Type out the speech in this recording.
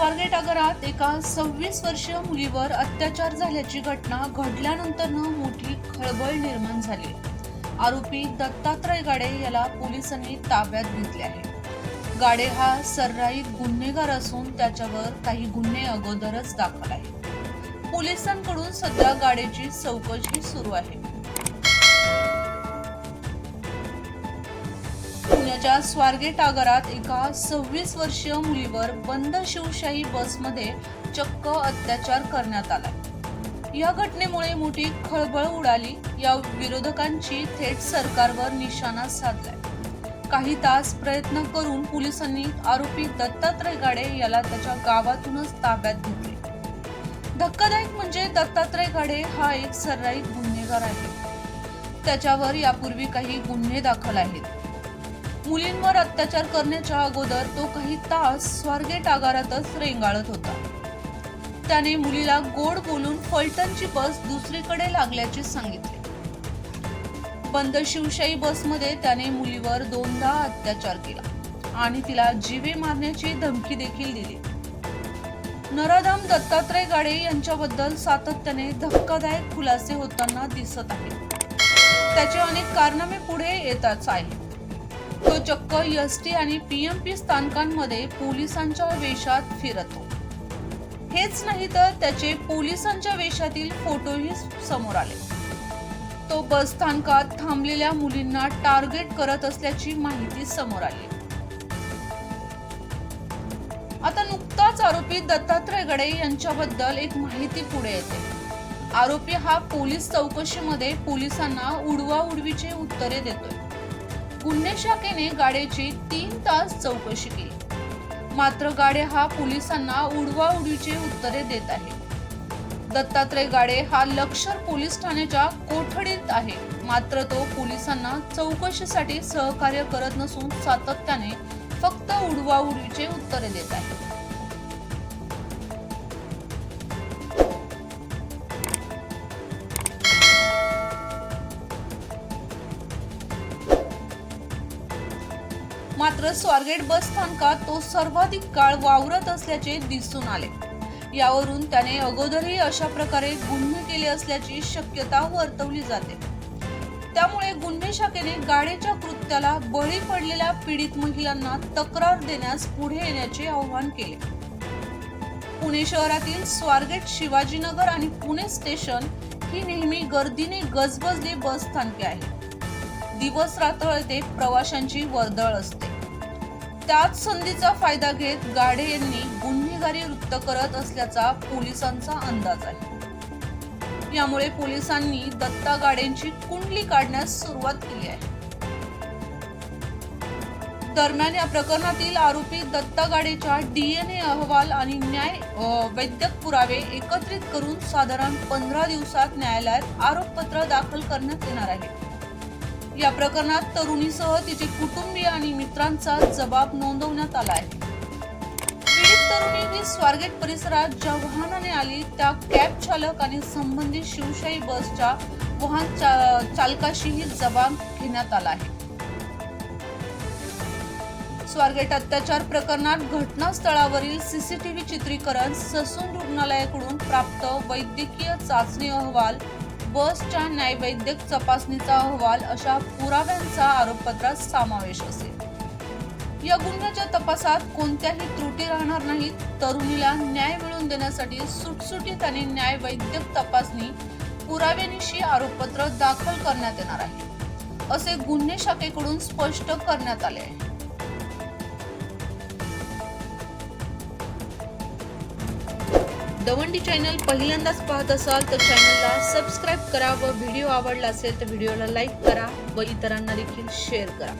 स्वारगेट आगारात एका सव्वीस वर्षीय मुलीवर अत्याचार झाल्याची घटना घडल्यानंतरनं मोठी खळबळ निर्माण झाली. आरोपी दत्तात्रय गाडे याला पोलिसांनी ताब्यात घेतले आहे. गाडे हा सर्राईत गुन्हेगार असून त्याच्यावर काही गुन्हे अगोदरच दाखल आहे पोलिसांकडून सध्या गाडेची चौकशी सुरू आहे. पुण्याच्या स्वारगेट आगारात एका सव्वीस वर्षीय मुलीवर बंद शिवशाही बसमध्ये चक्क अत्याचार करण्यात आला. या घटनेमुळे मोठी खळबळ उडाली. या विरोधकांची थेट सरकारवर निशाणा साधलाय. काही तास प्रयत्न करून पोलिसांनी आरोपी दत्तात्रय गाडे याला त्याच्या गावातूनच ताब्यात घेतले. धक्कादायक म्हणजे दत्तात्रय गाडे हा एक सर्राईत गुन्हेगार आहे. त्याच्यावर यापूर्वी काही गुन्हे दाखल आहेत. मुलींवर अत्याचार करण्याच्या अगोदर तो काही तास स्वारगेट आगारातच रेंगाळत होता. त्याने मुलीला गोड बोलून फलटणची बस दुसरीकडे लागल्याचे सांगितले. बंद शिवशाही बसमध्ये त्याने मुलीवर दोनदा अत्याचार केला आणि तिला जीवे मारण्याची धमकी देखील दिली. नराधाम दत्तात्रय गाडे यांच्याबद्दल सातत्याने धक्कादायक खुलासे होताना दिसत आहेत त्याचे अनेक कारनामे पुढे येताच आहे तो चक्क एस टी आणि पीएमपी स्थानकांमध्ये पोलिसांच्या वेशात फिरतो. हेच नाही तर त्याचे पोलिसांच्या वेशातील फोटोही समोर आले. तो बस स्थानकात थांबलेल्या मुलींना टार्गेट करत असल्याची माहिती समोर आली. आता नुकताच आरोपी दत्तात्रय गडे यांच्याबद्दल एक माहिती पुढे येते. आरोपी हा पोलीस चौकशीमध्ये पोलिसांना उडवा उडवीचे उत्तरे देतोय. गुन्हे शाखेने गाड्याची तीन तास चौकशी केली. मात्र गाडे हा पोलिसांना उडवा उडवीचे उत्तरे देत आहे दत्तात्रय गाडे हा लक्षर पोलीस ठाण्याच्या कोठडीत आहे. मात्र तो पोलिसांना चौकशीसाठी सहकार्य करत नसून सातत्याने फक्त उडवाउडीचे उत्तरे देत आहे. मात्र स्वारगेट बस स्थानकात तो सर्वाधिक काळ वावरत असल्याचे दिसून आले. यावरून त्याने अगोदरही अशा प्रकारे गुन्हे केले असल्याची शक्यता वर्तवली जाते. त्यामुळे गुन्हे शाखेने गाडीच्या कृत्याला बळी पडलेल्या पीडित महिलांना तक्रार देण्यास पुढे येण्याचे आवाहन केले. पुणे शहरातील स्वारगेट शिवाजीनगर आणि पुणे स्टेशन ही नेहमी गर्दीने गजबजली बस स्थानके आहेत. दिवस रात्र येथे प्रवाशांची वर्दळ असते. त्याच संधीचा फायदा घेत गाडे यांनी गुन्हेगारी वृत्त करत असल्याचा पोलिसांचा अंदाज आहे. यामुळे पोलिसांनी दत्ता गाडेंची कुंडली काढण्यास सुरुवात केली आहे. दरम्यान या प्रकरणातील आरोपी दत्ता गाडेच्या डीएनए अहवाल आणि न्याय वैद्यक पुरावे एकत्रित करून साधारण पंधरा दिवसात न्यायालयात आरोपपत्र दाखल करण्यात येणार आहे. या प्रकरणात तरुणीसह तिचे कुटुंबीय आणि मित्रांचा जबाब नोंदवण्यात आला आहे. पीडित तरुणी ही स्वारगेट परिसरात ज्या वाहनाने आली त्या कॅब चालक आणि संबंधित शिवशाही बसच्या वाहन चा- चालकाशीही जबाब घेण्यात आला आहे. स्वारगेट अत्याचार प्रकरणात घटनास्थळावरील सीसीटीव्ही चित्रीकरण ससून रुग्णालयाकडून प्राप्त वैद्यकीय चाचणी अहवाल बसच्या न्यायवैद्यक तपासणीचा अहवाल अशा पुराव्यांचा आरोपपत्रात समावेश असेल. या गुन्ह्याच्या तपासात कोणत्याही त्रुटी राहणार नाहीत. तरुणीला न्याय मिळवून देण्यासाठी सुटसुटीत आणि न्यायवैद्यक तपासणी पुराव्यानिशी आरोपपत्र दाखल करण्यात येणार आहे. असे गुन्हे शाखेकडून स्पष्ट करण्यात आले आहे. दवंडी चॅनल पहिल्यांदाच पाहत असाल तर चॅनलला सबस्क्राईब करा व व्हिडिओ आवडला असेल तर व्हिडिओला लाईक करा व इतरांना देखील शेअर करा.